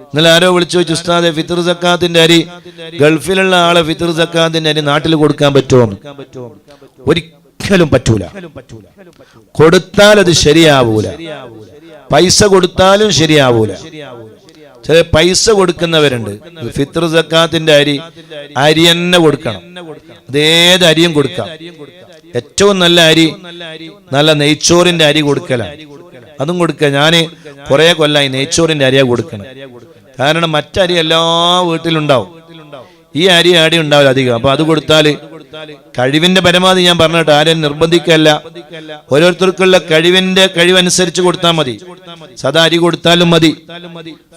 ഇന്നലെ ആരോ വിളിച്ചു ചോദിച്ചു ഉസ്താദെ ഫിത്തർ സക്കാത്തിന്റെ അരി ഗൾഫിലുള്ള ആളെ ഫിത്തർ സക്കാത്തിന്റെ അരി നാട്ടിൽ കൊടുക്കാൻ പറ്റുമോ? ഒരിക്കലും പറ്റൂല. കൊടുത്താൽ അത് ശരിയാവൂല. പൈസ കൊടുത്താലും ശരിയാവൂല. ചില പൈസ കൊടുക്കുന്നവരുണ്ട്. ഫിത്തർ സക്കാത്തിന്റെ അരി അരി തന്നെ കൊടുക്കണം. അതേത് അരിയും കൊടുക്കാം. ഏറ്റവും നല്ല അരി നല്ല നെയ്ച്ചോറിന്റെ അരി കൊടുക്കലാണ്. അതും കൊടുക്കുക. ഞാൻ കുറേ കൊല്ലായി നെയ്ച്ചോറിന്റെ അരിയാ കൊടുക്കണം. കാരണം മറ്റരി എല്ലാ വീട്ടിലുണ്ടാവും. ഈ അരി ആടി ഉണ്ടാവില്ല അധികം. അപ്പൊ അത് കൊടുത്താൽ കഴിവിന്റെ പരമാവധി ഞാൻ പറഞ്ഞിട്ട് ആരെയും നിർബന്ധിക്കല്ല. ഓരോരുത്തർക്കുള്ള കഴിവിന്റെ കഴിവനുസരിച്ച് കൊടുത്താൽ മതി. സദാ അരി കൊടുത്താലും മതി.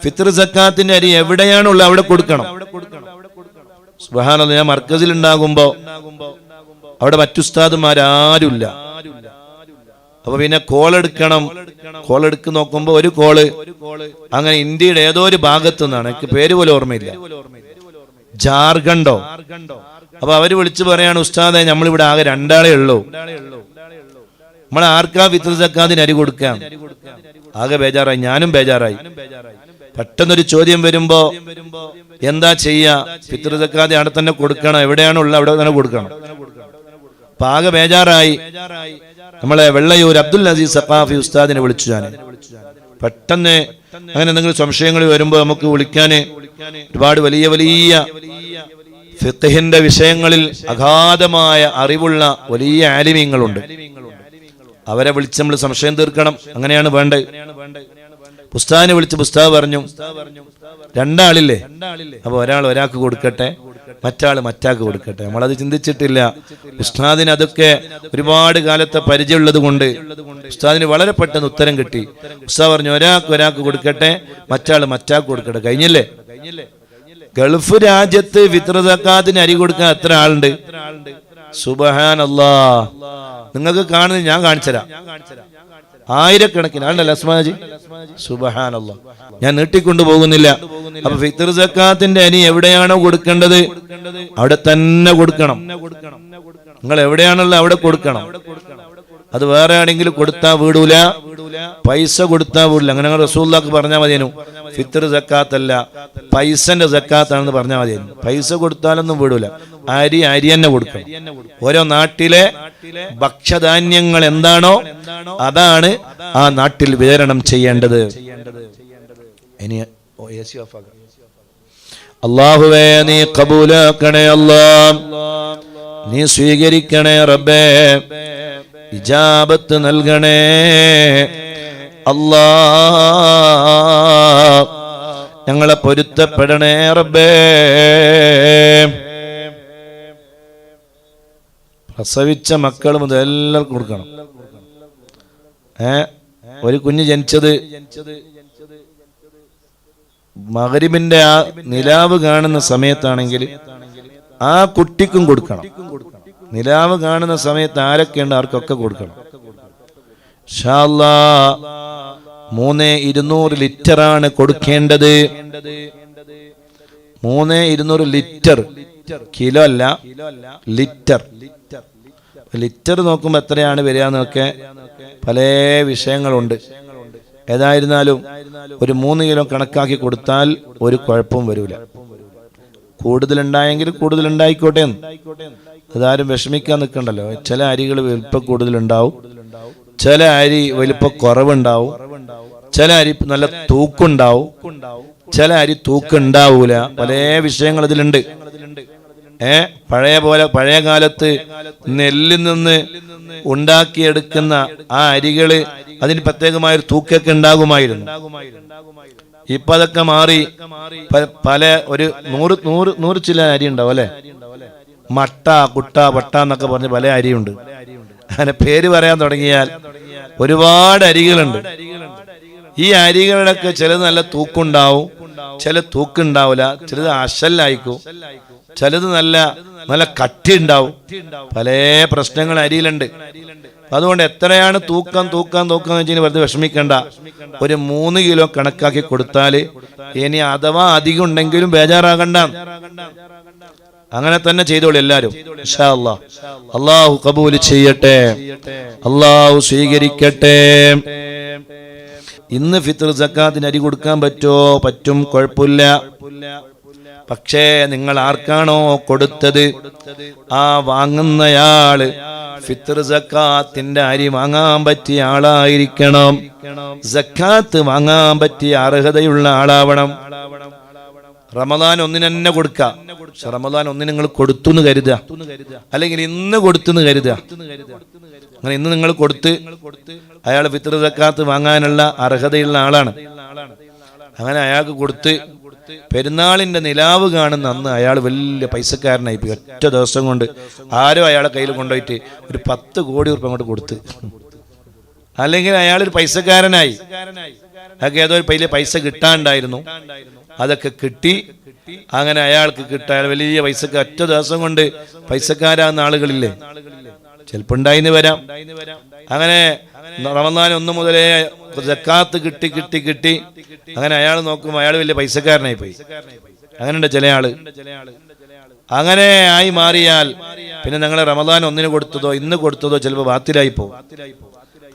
ഫിത്തർ സക്കാത്തിന്റെ അരി എവിടെയാണുള്ളത് അവിടെ കൊടുക്കണം. സുബഹാനല്ല ഞാൻ മർക്കസിൽ ഉണ്ടാകുമ്പോ അവിടെ മറ്റുസ്താദുമാരാരുമില്ല. അപ്പൊ പിന്നെ കോൾ എടുക്കണം. കോൾ എടുക്ക് നോക്കുമ്പോ ഒരു കോൾ അങ്ങനെ ഇന്ത്യയുടെ ഏതോ ഒരു ഭാഗത്തു നിന്നാണ് എനിക്ക് പേര് പോലും ഓർമ്മയില്ല. ജാർഖണ്ഡോ? അപ്പൊ അവർ വിളിച്ചു പറയാണ് ഉസ്താദെ നമ്മളിവിടെ ആകെ രണ്ടാളേ ഉള്ളൂ. നമ്മൾ ആർക്കാ സക്കാദിന് അരി കൊടുക്കാം ആകെ ബേജാറായി. ഞാനും ബേജാറായി. പെട്ടെന്നൊരു ചോദ്യം വരുമ്പോ എന്താ ചെയ്യാ? സക്കാദി അവിടെ തന്നെ കൊടുക്കണം. എവിടെയാണുള്ള അവിടെ തന്നെ കൊടുക്കണം. അപ്പൊ ആകെ ബേജാറായി. നമ്മളെ വെള്ളയൂർ അബ്ദുൽ അസീസ് സഖാഫി ഉസ്താദിനെ വിളിച്ചു ഞാൻ. പെട്ടെന്ന് അങ്ങനെ എന്തെങ്കിലും സംശയങ്ങൾ വരുമ്പോൾ നമുക്ക് വിളിക്കാന് ഒരുപാട് വലിയ വലിയ ഫിഖഹിന്റെ വിഷയങ്ങളിൽ അഗാധമായ അറിവുള്ള വലിയ ആലിമീങ്ങളുണ്ട്. അവരെ വിളിച്ച് നമ്മൾ സംശയം തീർക്കണം. അങ്ങനെയാണ് വേണ്ടത്. പുസ്താവിനെ വിളിച്ച് പുസ്താവ് പറഞ്ഞു രണ്ടാളില്ലേ? അപ്പൊ ഒരാൾ ഒരാൾക്ക് കൊടുക്കട്ടെ. മറ്റാൾ മറ്റാൾക്ക് കൊടുക്കട്ടെ. നമ്മളത് ചിന്തിച്ചിട്ടില്ല. ഉസ്താദിന് അതൊക്കെ ഒരുപാട് കാലത്തെ പരിചയമുള്ളത് കൊണ്ട് ഉസ്താദിന് വളരെ പെട്ടെന്ന് ഉത്തരം കിട്ടി. ഉസ്താദ് പറഞ്ഞു ഒരാൾക്ക് ഒരാൾക്ക് കൊടുക്കട്ടെ മറ്റാൾ മറ്റാൾക്ക് കൊടുക്കട്ടെ. കഴിഞ്ഞില്ലേ? ഗൾഫ് രാജ്യത്ത് വിത്രതക്കാത്തിന് അരി കൊടുക്കാൻ എത്ര ആളുണ്ട്? സുബഹാൻ അല്ലാ നിങ്ങൾക്ക് കാണുന്നത് ഞാൻ കാണിച്ചുതരാം ആയിരക്കണക്കിന്. ആളുണ്ടല്ലോ അസ്മാജി സുബഹാൻ അല്ലാ ഞാൻ നീട്ടിക്കൊണ്ടു പോകുന്നില്ല. അപ്പൊ ഫിത്തർ സക്കാത്തിന്റെ അനി എവിടെയാണോ കൊടുക്കേണ്ടത്? അവിടെ തന്നെ കൊടുക്കണം. നിങ്ങൾ എവിടെയാണല്ലോ അവിടെ കൊടുക്കണം. അത് വേറെ ആണെങ്കിലും കൊടുത്താ വീടൂല. പൈസ കൊടുത്താ വീടില്ല അങ്ങനെ റസൂല്ലാക്ക് പറഞ്ഞാൽ മതിയേനു. ഫിത്തർ സക്കാത്തല്ല പൈസന്റെ സക്കാത്താണെന്ന് പറഞ്ഞാൽ മതിയേനു. പൈസ കൊടുത്താലൊന്നും വീടൂല. അരി അരി തന്നെ കൊടുക്കണം. ഓരോ നാട്ടിലെ ഭക്ഷ്യധാന്യങ്ങൾ എന്താണോ അതാണ് ആ നാട്ടിൽ വിതരണം ചെയ്യേണ്ടത്. ഇനി ഓ, AC off ആക്കാം. അള്ളാഹുവേ നീ കബൂലാക്കണേ അല്ലാ. നീ സ്വീകരിക്കണേ റബ്ബേ. ഇജാബത്ത് നൽകണേ. അല്ലാ. ഞങ്ങളെ പൊരുത്തപ്പെടണേ റബ്ബേ. പ്രസവിച്ച മക്കൾ മുതൽ എല്ലാവർക്കും കൊടുക്കണം. ഏ? ഒരു കുഞ്ഞ് ജനിച്ചത് മകരിബിന്റെ ആ നിലാവ് കാണുന്ന സമയത്താണെങ്കിൽ ആ കുട്ടിക്കും കൊടുക്കണം. നിലാവ് കാണുന്ന സമയത്ത് ആരൊക്കെയുണ്ട് ആർക്കൊക്കെ കൊടുക്കണം? മൂന്ന് ഇരുന്നൂറ് ആണ് കൊടുക്കേണ്ടത്. മൂന്ന് ഇരുന്നൂറ് ലിറ്റർ കിലോ അല്ല ലിറ്റർ. ലിറ്റർ. നോക്കുമ്പോൾ എത്രയാണ് വരിക എന്നൊക്കെ പല വിഷയങ്ങളുണ്ട്. ഏതായിരുന്നാലും ഒരു മൂന്ന് കിലോ കണക്കാക്കി കൊടുത്താൽ ഒരു കുഴപ്പവും വരൂല. കൂടുതലുണ്ടായെങ്കിൽ എന്ന്. അതാരും വിഷമിക്കാൻ നിൽക്കണ്ടല്ലോ. ചില അരികൾ വലിപ്പം കൂടുതലുണ്ടാവും. ചില അരി വലിപ്പം കുറവുണ്ടാവും. ചില അരി നല്ല തൂക്കുണ്ടാവും. ചില അരി തൂക്കുണ്ടാവൂല. പല വിഷയങ്ങൾ ഇതിലുണ്ട്. ഏ? പഴയ പോലെ പഴയ കാലത്ത് നെല്ലിൽ നിന്ന് ഉണ്ടാക്കിയെടുക്കുന്ന ആ അരികൾ അതിന് പ്രത്യേകമായൊരു തൂക്കൊക്കെ ഉണ്ടാകുമായിരുന്നു. ഇപ്പൊ അതൊക്കെ മാറി പല ഒരു നൂറ് നൂറ് നൂറ് ചില അരി ഉണ്ടാവും അല്ലെ? മട്ട കുട്ട പട്ട എന്നൊക്കെ പറഞ്ഞ് പല അരിയുണ്ട്. അങ്ങനെ പേര് പറയാൻ തുടങ്ങിയാൽ ഒരുപാട് അരികളുണ്ട്. ഈ അരികളുടെയൊക്കെ ചിലത് നല്ല തൂക്കുണ്ടാവും ചില തൂക്കുണ്ടാവില്ല ചിലത് അശല്ലായിക്കും. ചിലത് നല്ല നല്ല കട്ടി ഉണ്ടാവും. പല പ്രശ്നങ്ങൾ അരിയിലുണ്ട്. അതുകൊണ്ട് എത്രയാണ് തൂക്കം തൂക്കം തൂക്കം എന്ന് വെച്ചാൽ വെറുതെ വിഷമിക്കണ്ട. ഒരു മൂന്ന് കിലോ കണക്കാക്കി കൊടുത്താൽ ഇനി അഥവാ അധികം ഉണ്ടെങ്കിലും ബേജാറാകണ്ട അങ്ങനെ തന്നെ ചെയ്തോളൂ എല്ലാരും. അള്ളാഹു കബൂൽ ചെയ്യട്ടെ. അള്ളാഹു സ്വീകരിക്കട്ടെ. ഇന്ന് ഫിത്ർ സക്കാത്തിന് അരി കൊടുക്കാൻ പറ്റോ? പറ്റും കുഴപ്പമില്ല. പക്ഷേ നിങ്ങൾ ആർക്കാണോ കൊടുത്തത്? ആ വാങ്ങുന്നയാൾ ഫിത്ർ സക്കാത്തിന്റെ അരി വാങ്ങാൻ പറ്റിയ ആളായിരിക്കണം. സക്കാത്ത് വാങ്ങാൻ പറ്റിയ അർഹതയുള്ള ആളാവണം. റമദാൻ ഒന്നിന് തന്നെ റമദാൻ ഒന്നിന് നിങ്ങൾ കൊടുത്തു എന്ന് കരുതുക. അല്ലെങ്കിൽ ഇന്ന് കൊടുത്തു എന്ന് കരുതുക. അങ്ങനെ ഇന്ന് നിങ്ങൾ കൊടുത്ത് അയാൾ ഫിത്ർ സക്കാത്ത് വാങ്ങാനുള്ള അർഹതയുള്ള ആളാണ്. അങ്ങനെ അയാൾക്ക് കൊടുത്ത് പെരുന്നാളിന്റെ നിലാവ് കാണുന്ന അന്ന് അയാൾ വലിയ പൈസക്കാരനായി ഒറ്റ ദിവസം കൊണ്ട് ആരോ അയാളെ കയ്യിൽ കൊണ്ടുപോയിട്ട് ഒരു പത്ത് കോടി ഉറുപ്പ് അങ്ങോട്ട് കൊടുത്ത്. അല്ലെങ്കിൽ അയാൾ ഒരു പൈസക്കാരനായി. അയാൾക്ക് ഏതോ വലിയ പൈസ കിട്ടാണ്ടായിരുന്നു. അതൊക്കെ കിട്ടി. അങ്ങനെ അയാൾക്ക് കിട്ടാൻ വലിയ പൈസക്ക് ഒറ്റ ദിവസം കൊണ്ട് പൈസക്കാരാകുന്ന ആളുകളില്ലേ? ചിലപ്പോ ഉണ്ടായിന്ന് വരാം. അങ്ങനെ റമദാൻ ഒന്ന് മുതലേ ജക്കാത്ത് കിട്ടി കിട്ടി കിട്ടി. അങ്ങനെ അയാൾ നോക്കും അയാൾ വലിയ പൈസക്കാരനായി പോയി. അങ്ങനെയുണ്ട് ചില ആൾ. അങ്ങനെ ആയി മാറിയാൽ പിന്നെ ഞങ്ങൾ റമദാൻ ഒന്നിന് കൊടുത്തതോ ഇന്ന് കൊടുത്തതോ ചിലപ്പോൾ ബാത്തിലായി പോകും.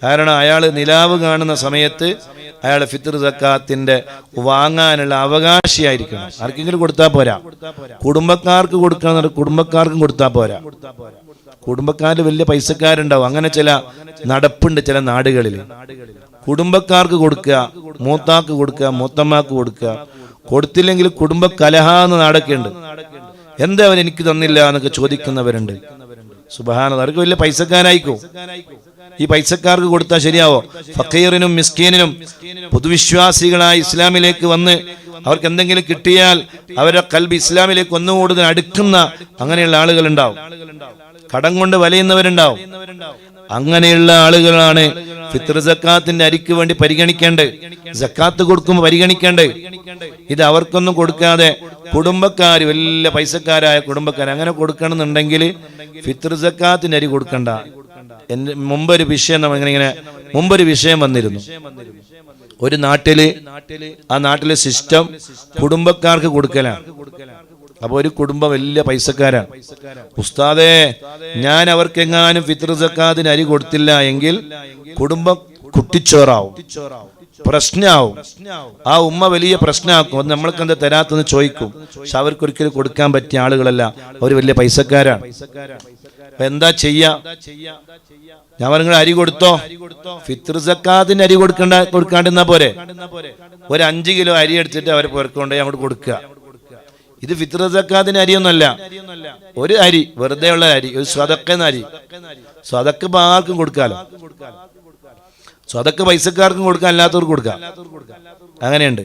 കാരണം അയാൾ നിലാവ് കാണുന്ന സമയത്ത് അയാൾ ഫിത്തർ സക്കാത്തിന്റെ വാങ്ങാനുള്ള അവകാശിയായിരിക്കണം. ആർക്കെങ്കിലും കൊടുത്താൽ പോരാ. കുടുംബക്കാർക്ക് കൊടുക്കണം കുടുംബക്കാർക്കും കൊടുത്താൽ പോരാ. കുടുംബക്കാര് വലിയ പൈസക്കാരുണ്ടാവും. അങ്ങനെ ചില നടപ്പുണ്ട് ചില നാടുകളിൽ കുടുംബക്കാർക്ക് കൊടുക്കുക മൂത്താക്ക് കൊടുക്കുക മൂത്തമ്മക്ക് കൊടുക്കുക. കൊടുത്തില്ലെങ്കിൽ കുടുംബ കലഹ എന്ന നാടൊക്കെ ഉണ്ട്. എന്താ അവൻ എനിക്ക് തന്നില്ല എന്നൊക്കെ ചോദിക്കുന്നവരുണ്ട്. സുബഹാന അവർക്ക് വലിയ പൈസക്കാരായിക്കോ? ഈ പൈസക്കാർക്ക് കൊടുത്താൽ ശരിയാവോ? ഫക്കീറിനും മിസ്കീനിനും പൊതുവിശ്വാസികളായി ഇസ്ലാമിലേക്ക് വന്ന് അവർക്ക് എന്തെങ്കിലും കിട്ടിയാൽ അവരുടെ കൽബ് ഇസ്ലാമിലേക്ക് ഒന്നുകൂടുതൽ അടുക്കുന്ന അങ്ങനെയുള്ള ആളുകൾ ഉണ്ടാവും കടം കൊണ്ട് വലയുന്നവരുണ്ടാവും. അങ്ങനെയുള്ള ആളുകളാണ് ഫിത്ര സക്കാത്തിന്റെ അരിക്ക് വേണ്ടി പരിഗണിക്കേണ്ടത്. സക്കാത്ത് കൊടുക്കുമ്പോൾ പരിഗണിക്കേണ്ടത്. ഇത് അവർക്കൊന്നും കൊടുക്കാതെ കുടുംബക്കാർ വലിയ പൈസക്കാരായ കുടുംബക്കാർ അങ്ങനെ കൊടുക്കണമെന്നുണ്ടെങ്കിൽ ഫിത്ര സക്കാത്തിന്റെ അരി കൊടുക്കണ്ട. എന്റെ മുമ്പൊരു വിഷയം നമ്മളിങ്ങനെ ഇങ്ങനെ മുമ്പൊരു വിഷയം വന്നിരുന്നു. ഒരു നാട്ടിൽ ആ നാട്ടിലെ സിസ്റ്റം കുടുംബക്കാർക്ക് കൊടുക്കലാണ്. അപ്പൊ ഒരു കുടുംബം വലിയ പൈസക്കാരാണ്. ഉസ്താദേ ഞാൻ അവർക്ക് എങ്ങാനും സക്കാത്തിന് അരി കൊടുത്തില്ല എങ്കിൽ കുടുംബം കുട്ടിച്ചോറാവും. പ്രശ്നമാവും ആ ഉമ്മ വലിയ പ്രശ്നമാക്കും അത് നമ്മൾക്ക് എന്താ തരാത്തെന്ന് ചോദിക്കും. പക്ഷെ അവർക്ക് ഒരിക്കലും കൊടുക്കാൻ പറ്റിയ ആളുകളല്ല. അവർ വലിയ പൈസക്കാരാണ്. എന്താ ചെയ്യാ? ഞാൻ പറഞ്ഞു അരി കൊടുത്തോ? ഫിത്ർ അരി കൊടുക്കണ്ട കൊടുക്കാണ്ടിരുന്നാ പോരെ. ഒരു അഞ്ച് കിലോ അരി എടുത്തിട്ട് അവർ പുറക്കൊണ്ടേ അങ്ങോട്ട് കൊടുക്കുക. ഇത് ഫിത്ർ സക്കാത്തിന് അരിയൊന്നുമല്ല. ഒരു അരി വെറുതെ ഉള്ള അരി ഒരു സ്വതക്കെന്ന അരി. സ്വതക്ക് ആർക്കും കൊടുക്കാലോ? സ്വതക്ക് പൈസക്കാർക്കും കൊടുക്കാം അല്ലാത്തവർക്ക് കൊടുക്കാം. അങ്ങനെയുണ്ട്.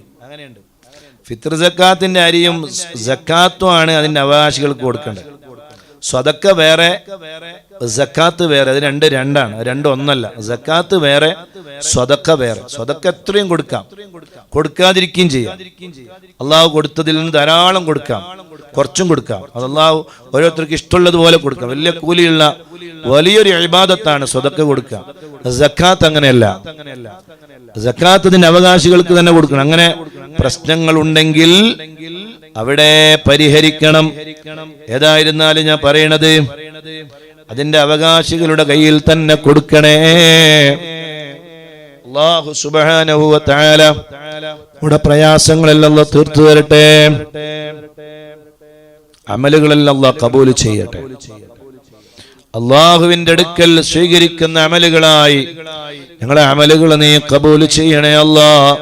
ഫിത്ർ സക്കാത്തിന്റെ അരിയും സക്കാത്തും ആണ് അതിന്റെ അവകാശികൾക്ക് കൊടുക്കേണ്ടത്. സ്വതക്ക വേറെ സക്കാത്ത് വേറെ. അത് രണ്ട് രണ്ടാണ്. രണ്ട് ഒന്നല്ല. സക്കാത്ത് വേറെ സ്വതക്ക വേറെ. സ്വതക്ക എത്രയും കൊടുക്കാം. കൊടുക്കാതിരിക്കുകയും ചെയ്യാം. അള്ളാഹു കൊടുത്തതിൽ നിന്ന് ധാരാളം കൊടുക്കാം. കുറച്ചും കൊടുക്കാം. അത് അള്ളാഹു ഓരോരുത്തർക്ക് ഇഷ്ടമുള്ളതുപോലെ കൊടുക്കാം. വലിയ കൂലിയുള്ള വലിയൊരു അഴിബാദത്താണ് സ്വതക്ക കൊടുക്കുക. സക്കാത്ത് അങ്ങനെയല്ല. സക്കാത്തതിന്റെ അവകാശികൾക്ക് തന്നെ കൊടുക്കണം. അങ്ങനെ പ്രശ്നങ്ങൾ ഉണ്ടെങ്കിൽ അവിടെ പരിഹരിക്കണം. ഏതായിരുന്നാലും ഞാൻ പറയണത് അതിന്റെ അവകാശികളുടെ കയ്യിൽ തന്നെ കൊടുക്കണേ. അള്ളാഹു ഇവിടെ പ്രയാസങ്ങളെല്ലാം തീർത്തു തരട്ടെ. അമലുകളെല്ലാം കബൂൽ കബൂൽ ചെയ്യട്ടെ. അള്ളാഹുവിന്റെ അടുക്കൽ സ്വീകരിക്കുന്ന അമലുകളായി ഞങ്ങളെ അമലുകൾ നീ കബൂൽ ചെയ്യണേ അല്ലാ